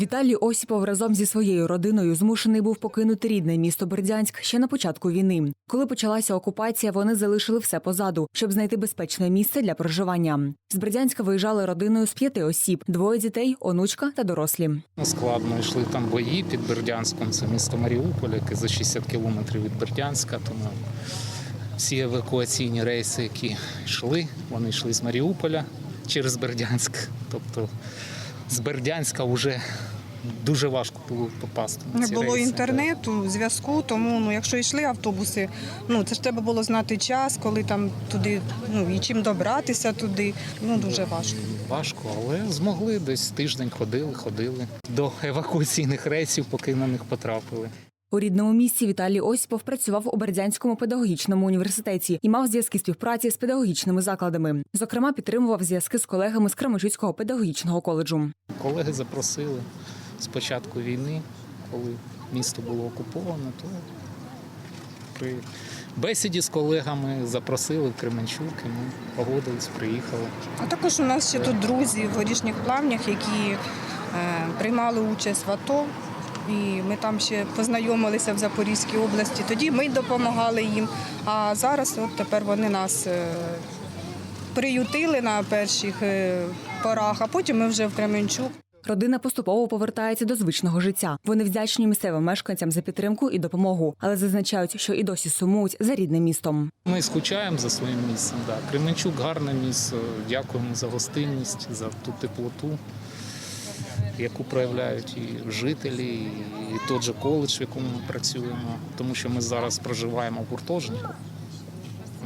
Віталій Осіпов разом зі своєю родиною змушений був покинути рідне місто Бердянськ ще на початку війни. Коли почалася окупація, вони залишили все позаду, щоб знайти безпечне місце для проживання. З Бердянська виїжджали родиною з п'яти осіб: двоє дітей, онучка та дорослі. Складно йшли там бої під Бердянськом, це місто Маріуполь, яке за 60 кілометрів від Бердянська. Тому всі евакуаційні рейси, які йшли, вони йшли з Маріуполя через Бердянськ. Тобто з Бердянська вже дуже важко було попасти. На Не ці було рейси. інтернету, зв'язку, тому ну, якщо йшли автобуси, ну це ж треба було знати час, коли там туди, ну і чим добратися туди. Ну дуже важко. Важко, але змогли десь тиждень ходили, ходили до евакуаційних рейсів, поки на них потрапили. У рідному місті Віталій Осіпов працював у Бердянському педагогічному університеті і мав зв'язки співпраці з педагогічними закладами. Зокрема, підтримував зв'язки з колегами з Кременчуцького педагогічного коледжу. Колеги запросили з початку війни, коли місто було окуповане, то при бесіді з колегами запросили в Кременчук, і ми погодились, приїхали. А також у нас ще тут друзі в горішніх плавнях, які е, приймали участь в АТО. І ми там ще познайомилися в Запорізькій області. Тоді ми допомагали їм. А зараз от тепер вони нас е, приютили на перших е, порах, а потім ми вже в Кременчук. Родина поступово повертається до звичного життя. Вони вдячні місцевим мешканцям за підтримку і допомогу, але зазначають, що і досі сумують за рідним містом. Ми скучаємо за своїм місцем. Да. Кременчук гарне місце. Дякуємо за гостинність, за ту теплоту, яку проявляють і жителі, і той же коледж, в якому ми працюємо. Тому що ми зараз проживаємо в гуртожитку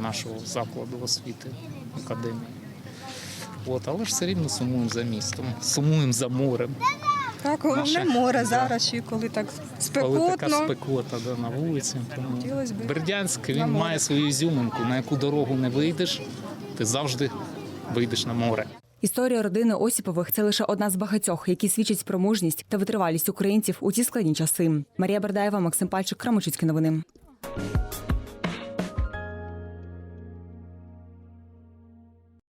нашого закладу освіти академії. От, але ж все рівно сумуємо за містом, сумуємо за морем. Так, головне Наше- море зараз, ще коли так Коли така спекота да, на вулиці. Тому Хотілося б Бердянськ він на море. має свою ізюминку, на яку дорогу не вийдеш, ти завжди вийдеш на море. Історія родини Осіпових це лише одна з багатьох, які свідчать про мужність та витривалість українців у ті складні часи. Марія Бердаєва, Максим Пальчик, Крамочицькі новини.